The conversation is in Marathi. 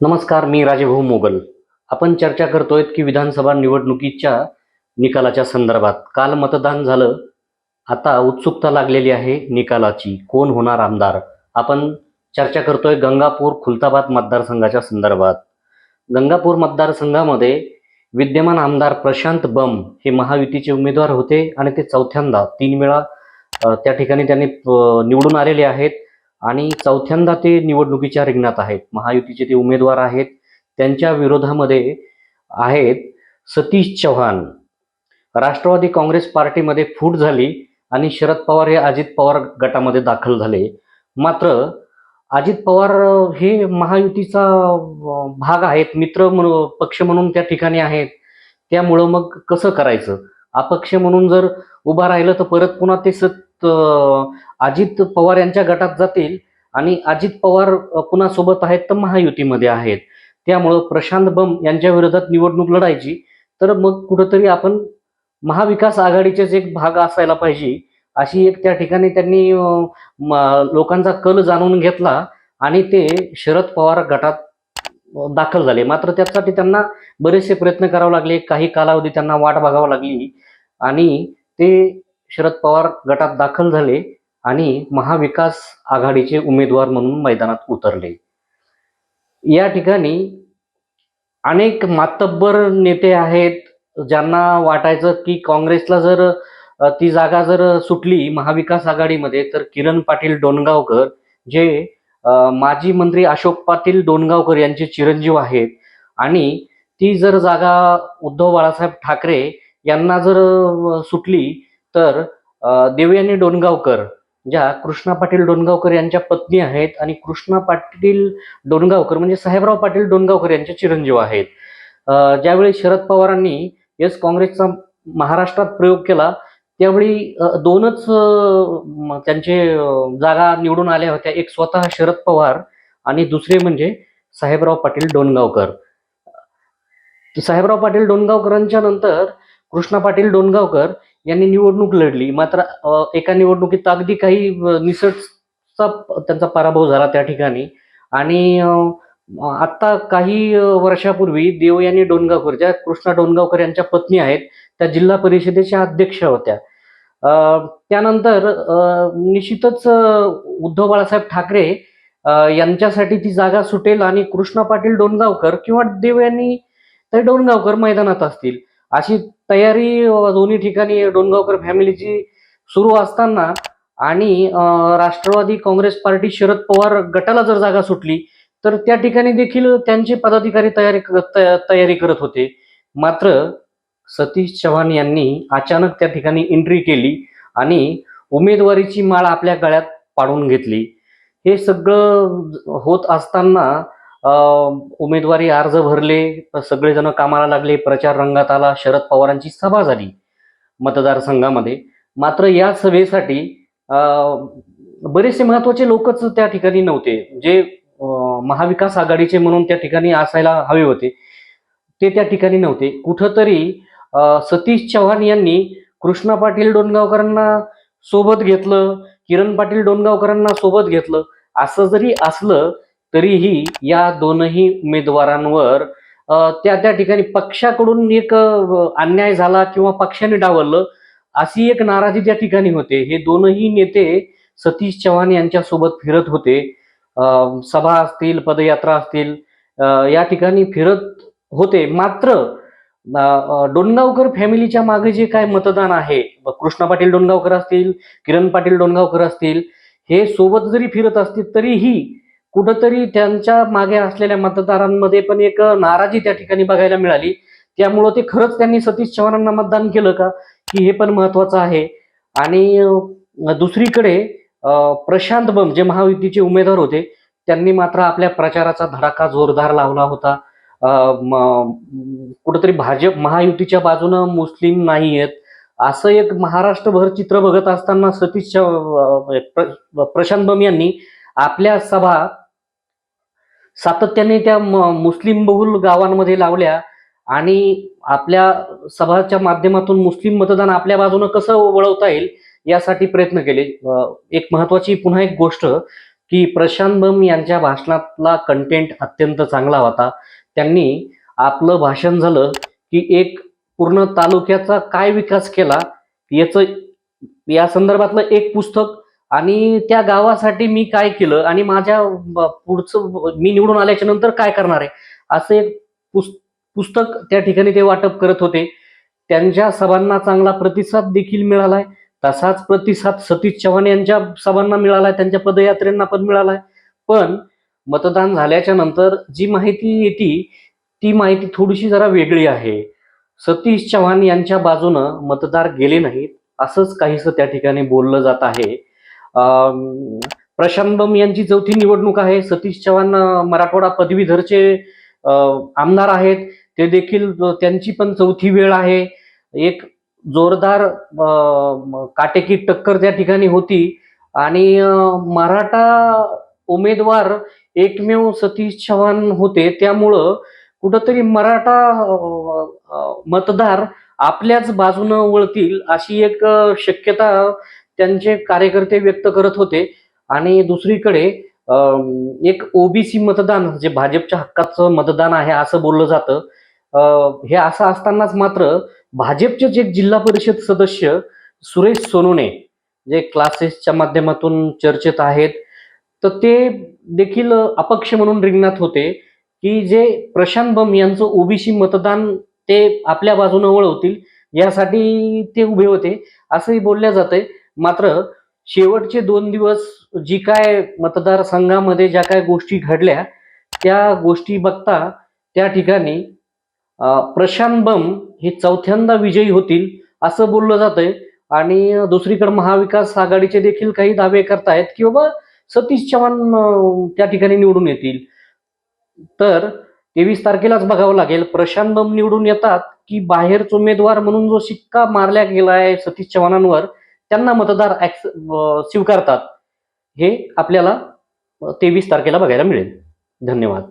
नमस्कार मी राजेभाऊ मोगल. आपण चर्चा करतोय की विधानसभा निवडणुकीच्या निकालाच्या संदर्भात. काल मतदान झालं. आता उत्सुकता लागलेली आहे निकालाची. कोण होणार आमदार? आपण चर्चा करतोय गंगापूर खुलताबाद मतदारसंघाच्या संदर्भात. गंगापूर मतदारसंघामध्ये विद्यमान आमदार प्रशांत बम हे महायुतीचे उमेदवार होते आणि ते चौथ्यांदा तीन वेळा त्या ठिकाणी त्यांनी निवडून आलेले आहेत. आणि चौथ्यांदा ते निवडणुकीच्या रिंगणात आहेत. महायुतीचे ते उमेदवार आहेत. त्यांच्या विरोधामध्ये आहेत सतीश चव्हाण. राष्ट्रवादी काँग्रेस पार्टीमध्ये फूट झाली आणि शरद पवार हे अजित पवार गटामध्ये दाखल झाले. मात्र अजित पवार हे महायुतीचा भाग आहेत. मित्र म्हणून पक्ष म्हणून त्या ठिकाणी आहेत. त्यामुळं मग कसं करायचं? अपक्ष म्हणून जर उभा राहिलं तर परत पुन्हा ते सत अजित पवार यांच्या गटात जातील आणि अजित पवार पुन्हा सोबत आहेत तर महायुतीमध्ये आहेत. त्यामुळं प्रशांत बम यांच्या विरोधात निवडणूक लढायची. तर मग कुठंतरी आपण महाविकास आघाडीचेच एक भाग असायला पाहिजे अशी एक त्या ठिकाणी त्यांनी म- लोकांचा कल जाणून घेतला आणि ते शरद पवार गटात दाखल झाले. मात्र त्यासाठी त्यांना बरेचसे प्रयत्न करावे लागले. काही कालावधी त्यांना वाट बघावी लागली. आणि ते शरद पवार गटात दाखल झाले आणि महाविकास आघाडीचे उमेदवार म्हणून मैदानात उतरले. या ठिकाणी अनेक मातब्बर नेते आहेत ज्यांना वाटायचं की काँग्रेसला जर ती जागा जर सुटली महाविकास आघाडीमध्ये तर किरण पाटील डोणगावकर जे माजी मंत्री अशोक पाटील डोणगावकर यांचे चिरंजीव आहेत आणि ती जर जागा उद्धव बाळासाहेब ठाकरे यांना जर सुटली तर देवयानी डोणगावकर ज्या कृष्णा पाटील डोणगावकर यांच्या पत्नी आहेत आणि कृष्णा पाटील डोणगावकर म्हणजे साहेबराव पाटील डोणगावकर यांचे चिरंजीव आहेत. ज्यावेळी शरद पवारांनी येस काँग्रेसचा महाराष्ट्रात प्रयोग केला त्यावेळी दोनच त्यांचे जागा निवडून आल्या होत्या. एक स्वतः शरद पवार आणि दुसरे म्हणजे साहेबराव पाटील डोणगावकर. साहेबराव पाटील डोणगावकरांच्या नंतर कृष्णा पाटील डोणगावकर यांनी निवडणूक लढली. मात्र एका निवडणुकीत अगदी काही निसटचा त्यांचा पराभव झाला त्या ठिकाणी. आणि आत्ता काही वर्षापूर्वी देव यांनी डोणगावकर ज्या कृष्णा डोणगावकर यांच्या पत्नी आहेत त्या जिल्हा परिषदेच्या अध्यक्ष होत्या. त्यानंतर निश्चितच उद्धव बाळासाहेब ठाकरे यांच्यासाठी ती जागा सुटेल आणि कृष्णा पाटील डोणगावकर किंवा देव यांनी तर डोणगावकर मैदानात असतील. अशी तयारी दोन्ही ठिकाणी डोणगावकर फॅमिलीची सुरू असताना आणि राष्ट्रवादी काँग्रेस पार्टी शरद पवार गटाला जर जागा सुटली तर त्या ठिकाणी देखील त्यांचे पदाधिकारी तयारी त- तयारी करत होते. मात्र सतीश चव्हाण यांनी अचानक त्या ठिकाणी एंट्री केली आणि उमेदवारीची माळ आपल्या गळ्यात पाडून घेतली. हे सगळं होत असताना उमेदवारी अर्ज भरले सगळेजण कामाला लागले प्रचार रंगात आला शरद पवारांची सभा झाली मतदारसंघामध्ये. मात्र या सभेसाठी बरेचसे महत्त्वाचे लोकच त्या ठिकाणी नव्हते. जे महाविकास आघाडीचे म्हणून त्या ठिकाणी असायला हवे होते ते त्या ठिकाणी नव्हते. कुठंतरी सतीश चव्हाण यांनी कृष्णा पाटील डोणगावकरांना सोबत घेतलं किरण पाटील डोणगावकरांना सोबत घेतलं असं जरी असलं तरीही या दोनही उमेदवारांवर त्या त्या ठिकाणी पक्षाकडून एक अन्याय झाला किंवा पक्षाने डावललं अशी एक नाराजी त्या ठिकाणी होते. हे दोनही नेते सतीश चव्हाण यांच्यासोबत फिरत होते. सभा असतील पदयात्रा असतील या ठिकाणी फिरत होते. मात्र डोणगावकर फॅमिलीच्या मागे जे काय मतदान आहे कृष्णा पाटील डोणगावकर असतील किरण पाटील डोणगावकर असतील हे सोबत जरी फिरत असतील तरीही कुठंतरी त्यांच्या मागे असलेल्या मतदारांमध्ये पण एक नाराजी त्या ठिकाणी बघायला मिळाली. त्यामुळं ते खरंच त्यांनी सतीश चव्हाणांना मतदान केलं का? की हे पण महत्वाचं आहे. आणि दुसरीकडे प्रशांत बम जे महायुतीचे उमेदवार होते त्यांनी मात्र आपल्या प्रचाराचा धडाका जोरदार लावला होता. कुठंतरी भाजप महायुतीच्या बाजूनं मुस्लिम नाही आहेत असं एक महाराष्ट्रभर चित्र बघत असताना सतीश प्र- प्रशांत बम यांनी आपल्या सभा सातत्याने त्या म- मुस्लिम बहुल गावांमध्ये लावल्या आणि आपल्या सभाच्या माध्यमातून मुस्लिम मतदान आपल्या बाजूनं कसं वळवता येईल यासाठी प्रयत्न केले. एक महत्वाची पुन्हा एक गोष्ट की प्रशांत बम यांच्या भाषणातला कंटेंट अत्यंत चांगला होता. त्यांनी आपलं भाषण झालं की एक पूर्ण तालुक्याचा काय विकास केला याचं या संदर्भातलं एक पुस्तक आणि त्या गावासाठी मी काय केलं आणि माझ्या पुढचं मी निवडून आल्याच्यानंतर काय करणार आहे? असं एक पुस पुस्तक त्या ठिकाणी ते वाटप करत होते. त्यांच्या सभांना चांगला प्रतिसाद देखील मिळालाय. तसाच प्रतिसाद सतीश चव्हाण यांच्या सभांना मिळालाय त्यांच्या पदयात्रेंना पण मिळालाय. पण मतदान झाल्याच्यानंतर जी माहिती येते ती माहिती थोडीशी जरा वेगळी आहे. सतीश चव्हाण यांच्या बाजूनं मतदार गेले नाहीत असंच काहीसं त्या ठिकाणी बोललं जात आहे. प्रशांत बम यांची चौथी निवडणूक आहे. सतीश चव्हाण मराठवाडा पदवीधरचे आमदार आहेत. ते देखील त्यांची पण चौथी वेळ आहे. एक जोरदार काटेकी टक्कर त्या ठिकाणी होती. आणि मराठा उमेदवार एकमेव सतीश चव्हाण होते. त्यामुळं कुठंतरी मराठा मतदार आपल्याच बाजूनं वळतील अशी एक शक्यता त्यांचे कार्यकर्ते व्यक्त करत होते. आणि दुसरीकडे एक ओबीसी मतदान जे भाजपच्या हक्काचं मतदान आहे असं बोललं जातं. हे असं असतानाच मात्र भाजपचे जे जिल्हा परिषद सदस्य सुरेश सोनुने जे क्लासेसच्या माध्यमातून चर्चेत आहेत तर ते देखील अपक्ष म्हणून रिंगणात होते की जे प्रशांत बम यांचं ओबीसी मतदान ते आपल्या बाजूने वळवतील यासाठी ते उभे होते. असंही बोलल्या जातंय. मात्र शेवटचे दोन दिवस जी काय मतदारसंघामध्ये ज्या काय गोष्टी घडल्या त्या गोष्टी बघता त्या ठिकाणी प्रशांत बम हे चौथ्यांदा विजयी होतील असं बोललं जातंय. आणि दुसरीकडे महाविकास आघाडीचे देखील काही दावे करतायत की बाबा सतीश चव्हाण त्या ठिकाणी निवडून येतील. तर तेवीस तारखेलाच बघावं लागेल. प्रशांत बम निवडून येतात की बाहेरच उमेदवार म्हणून जो शिक्का मारला गेलाय सतीश चव्हाणांवर त्यांना मतदार ॲक्स स्वीकारतात. हे आपल्याला तेवीस तारखेला बघायला मिळेल. धन्यवाद.